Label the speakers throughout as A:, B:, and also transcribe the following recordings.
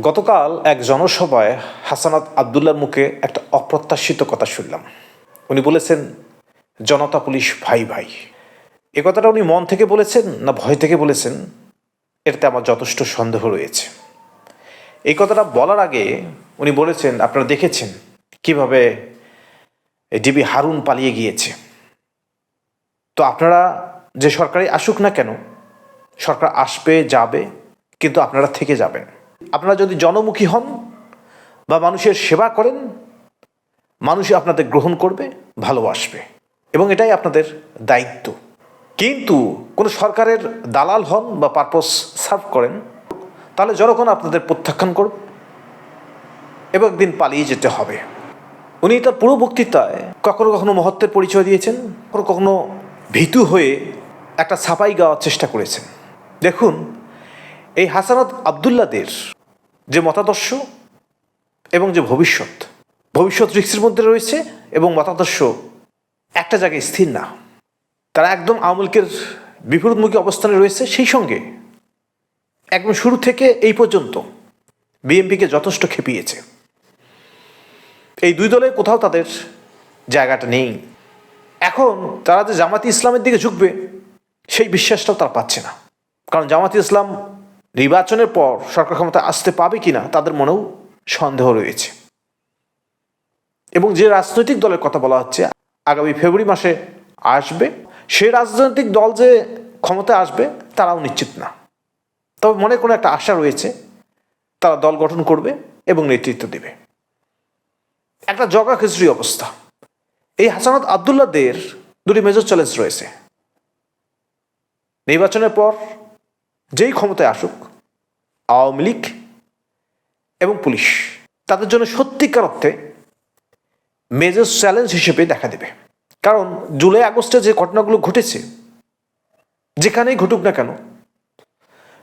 A: গতকাল এক জনসভায় হাসানাত আবদুল্লার মুখে একটা অপ্রত্যাশিত কথা শুনলাম। উনি বলেছেন, জনতা পুলিশ ভাই ভাই। এ কথাটা উনি মন থেকে বলেছেন না ভয় থেকে বলেছেন, এটাতে আমার যথেষ্ট সন্দেহ রয়েছে। এই কথাটা বলার আগে উনি বলেছেন, আপনারা দেখেছেন কীভাবে ডিবি হারুন পালিয়ে গিয়েছে। তো আপনারা যে সরকারি আসুক না কেন, সরকার আসবে, যাবে, কিন্তু আপনারা থেকে যাবেন। আপনারা যদি জনমুখী হন বা মানুষের সেবা করেন মানুষ আপনাদের গ্রহণ করবে, ভালোবাসবে। এবং এটাই আপনাদের দায়িত্ব। কিন্তু কোনো সরকারের দালাল হন বা পারপস সার্ভ করেন, তাহলে জনগণ আপনাদের প্রত্যাখ্যান করবে এবং একদিন পালিয়ে যেতে হবে। উনি তার পুরো বক্তৃতায় কখনো কখনো মহত্বের পরিচয় দিয়েছেন, কখনো কখনো ভীতু হয়ে একটা ছাপাই গাওয়ার চেষ্টা করেছেন। দেখুন এই হাসানাত আবদুল্লাদের যে মতাদর্শ এবং যে ভবিষ্যৎ ভবিষ্যৎ রিক্সের মধ্যে রয়েছে এবং মতাদর্শ একটা জায়গায় স্থির না। তারা একদম আওয়ামী লীগের বিপরীতমুখী অবস্থানে রয়েছে সেই সঙ্গে একদম শুরু থেকে এই পর্যন্ত বিএনপিকে যথেষ্ট খেপিয়েছে। এই দুই দলে কোথাও তাদের জায়গাটা নেই। এখন তারা যে জামাতি ইসলামের দিকে ঝুঁকবে, সেই বিশ্বাসটাও তারা পাচ্ছে না। কারণ জামাতি ইসলাম নির্বাচনের পর সরকার ক্ষমতা আসতে পাবে কিনা তাদের মনেও সন্দেহ রয়েছে। এবং যে রাজনৈতিক দলের কথা বলা হচ্ছে, আগামী ফেব্রুয়ারি মাসে আসবে। সে রাজনৈতিক দল যে ক্ষমতায় আসবে, তারাও নিশ্চিত না। তবে মনে কোনো একটা আশা রয়েছে, তারা দল গঠন করবে এবং নেতৃত্ব দেবে। একটা জগা খিচুড়ি অবস্থা। এই হাসানাত আবদুল্লাদের দুটি মেজর চ্যালেঞ্জ রয়েছে। নির্বাচনের পর যেই ক্ষমতায় আসুক, আওয়ামী লীগ এবং পুলিশ তাদের জন্য সত্যিকার অর্থে মেজর চ্যালেঞ্জ হিসেবে দেখা দেবে। কারণ জুলাই, আগস্টে যে ঘটনাগুলো ঘটেছে, যেখানেই ঘটুক না কেন,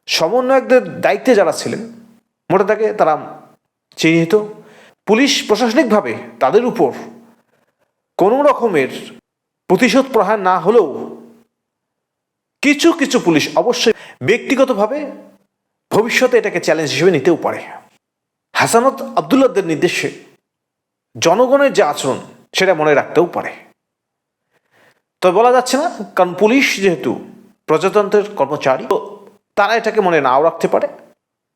A: সমন্বয়কদের দায়িত্বে যারা ছিলেন মোটা থাকে তারা চিহ্নিত। পুলিশ প্রশাসনিকভাবে তাদের উপর কোনো রকমের প্রতিশোধ প্রহার না হলেও কিছু কিছু পুলিশ অবশ্যই ব্যক্তিগতভাবে ভবিষ্যতে এটাকে চ্যালেঞ্জ হিসেবে নিতেও পারে। হাসানত আবদুল্লাদের নির্দেশে জনগণের যে আচরণ, সেটা মনে রাখতেও পারে। তবে বলা যাচ্ছে না, কারণ পুলিশ যেহেতু প্রজাতন্ত্রের কর্মচারী তারা এটাকে মনে নাও রাখতে পারে।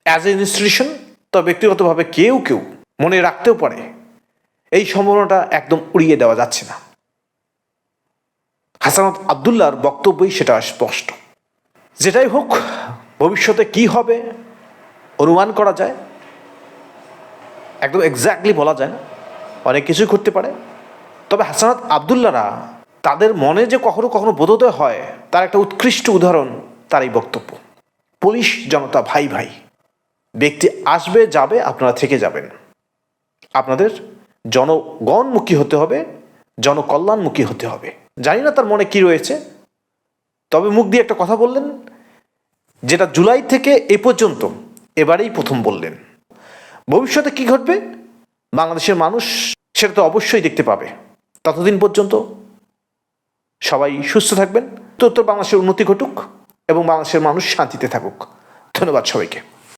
A: অ্যাজ এ ইনস্টিটিউশন তো ব্যক্তিগতভাবে কেউ কেউ মনে রাখতেও পারে। এই সম্ভাবনাটা একদম উড়িয়ে দেওয়া যাচ্ছে না। হাসানত আবদুল্লাহর বক্তব্যই সেটা স্পষ্ট। যেটাই হোক, ভবিষ্যতে কি হবে অনুমান করা যায়। একদম এক্স্যাক্টলি বলা যায় না। অনেক কিছুই করতে পারে। তবে হাসানাত আবদুল্লারা তাদের মনে যে কখনো কখনো বোধোদয় হয়, তার একটা উৎকৃষ্ট উদাহরণ তার এই বক্তব্য। পুলিশ জনতা ভাই ভাই, ব্যক্তি আসবে, যাবে, আপনারা থেকে যাবেন। আপনাদের জনগণমুখী হতে হবে, জনকল্যাণমুখী হতে হবে। জানি না তার মনে কি রয়েছে। তবে মুখ দিয়ে একটা কথা বললেন, যেটা জুলাই থেকে এ পর্যন্ত এবারেই প্রথম বললেন। ভবিষ্যতে কি ঘটবে? বাংলাদেশের মানুষ সেটা তো অবশ্যই দেখতে পাবে। ততদিন পর্যন্ত সবাই সুস্থ থাকবেন। তো উত্তর বাংলাদেশের উন্নতি ঘটুক এবং বাংলাদেশের মানুষ শান্তিতে থাকুক। ধন্যবাদ সবাইকে।